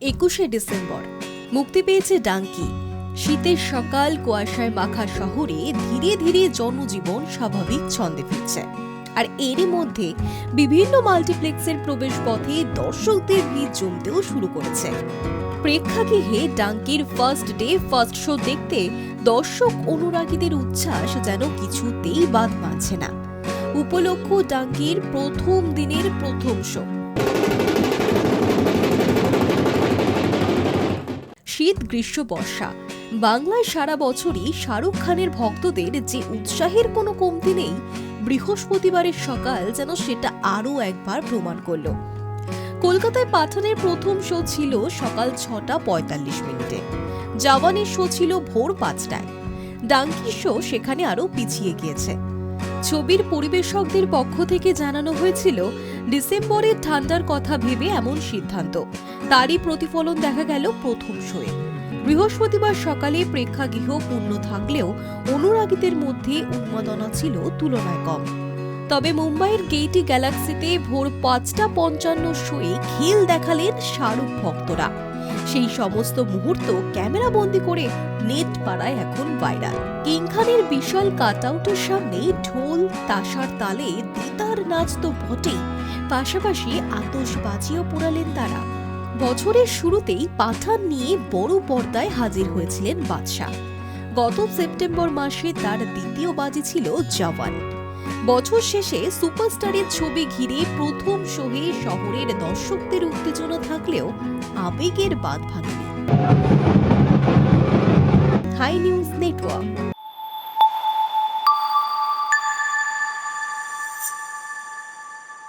একুশে ডিসেম্বর। মুক্তি পেয়েছে ডাঙ্কি। শীতের সকাল, কুয়াশায় মাখা শহরে ধীরে ধীরে জনজীবন স্বাভাবিক ছন্দে ফিরছে। আর এরই মধ্যে বিভিন্ন মাল্টিপ্লেক্সের প্রবেশ পথে দর্শকদের ভিড় জমতেও শুরু করেছে। প্রেক্ষাগৃহে ডাঙ্কির ফার্স্ট ডে ফার্স্ট শো দেখতে দর্শক অনুরাগীদের উচ্ছ্বাস যেন কিছুতেই বাদ মানছে না। উপলক্ষ ডাঙ্কির প্রথম দিনের প্রথম শো শীত, গ্রীষ্ম, বর্ষা। বাংলায় সারা বছরই শাহরুখ খানের ভক্তদের যে উৎসাহের কোনো কমতি নেই, বৃহস্পতিবারের সকাল যেন সেটা আরও একবার প্রমাণ করল। কলকাতায় পাঠানের প্রথম শো ছিল সকাল ছটা পঁয়তাল্লিশ মিনিটে। জাওয়ানের শো ছিল ভোর পাঁচটায়। ডাঙ্কি শো সেখানে আরও পিছিয়ে গিয়েছে। ছবির পরিবেশকদের পক্ষ থেকে জানানো হয়েছিল ডিসেম্বরের ঠান্ডার কথা ভেবে এমন সিদ্ধান্ত। তারই প্রতিফলন দেখা গেল প্রথম শোয়ে। বৃহস্পতিবার সকালে প্রেক্ষাগৃহ পূর্ণ থাকলেও অনুরাগীদের মধ্যে উন্মাদনা ছিল তুলনায় কম। তবে মুম্বাইয়ের গেইটি গ্যালাক্সিতে ভোর পাঁচটা পঞ্চান্ন শোয়ে খিল দেখালেন শাহরুখ ভক্তরা। সেই সমস্ত মুহূর্ত ক্যামেরা বন্দি করে নেট পাড়ায় এখন ভাইরাল কিং খানের বিশাল কাটআউটের সামনে ঢোল, তাসার তালে দিতার নাচ তো বটেই। পাশাপাশি আতশবাজিও পোড়ালেন তারা। বছরের শুরুতেই পাঠান নিয়ে বড় পর্দায় হাজির হয়েছিলেন বাদশাহ। গত সেপ্টেম্বর মাসে তার দ্বিতীয় বাজি ছিল জওয়ান। বছর শেষে সুপারস্টারের ছবি ঘিরে প্রথম শোহে শহরের দর্শকদের উত্তেজনা থাকলেও আবেগের বাদ ভাঙেনি হাই নিউজ নেটওয়ার্ক।